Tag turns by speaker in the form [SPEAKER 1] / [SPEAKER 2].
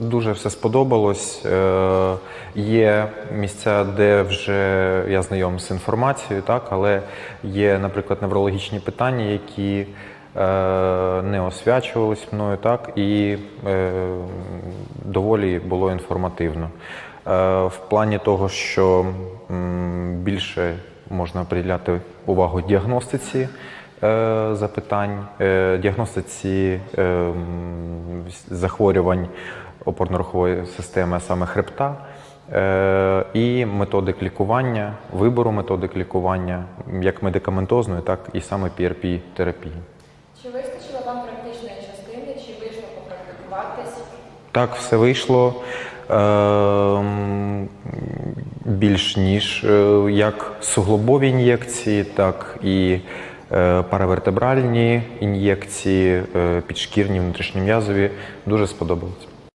[SPEAKER 1] дуже все сподобалось. Е, Є місця, де вже я знайом з інформацією, так, але є, наприклад, неврологічні питання, які е, не освячувались мною, так, і е, доволі було інформативно. В плані того, що більше можна приділяти увагу діагностиці запитань, діагностиці захворювань опорно-рухової системи, а саме хребта, е, і методик лікування, вибору методик лікування, як медикаментозної, так і саме PRP-терапії.
[SPEAKER 2] Чи вистачило вам практичної частини, чи вийшло попрактикуватись?
[SPEAKER 1] Так, все вийшло ем, більш ніж е, як суглобові ін'єкції, так і паравертебральні ін'єкції, е, підшкірні, внутрішньом'язові. Дуже сподобалось.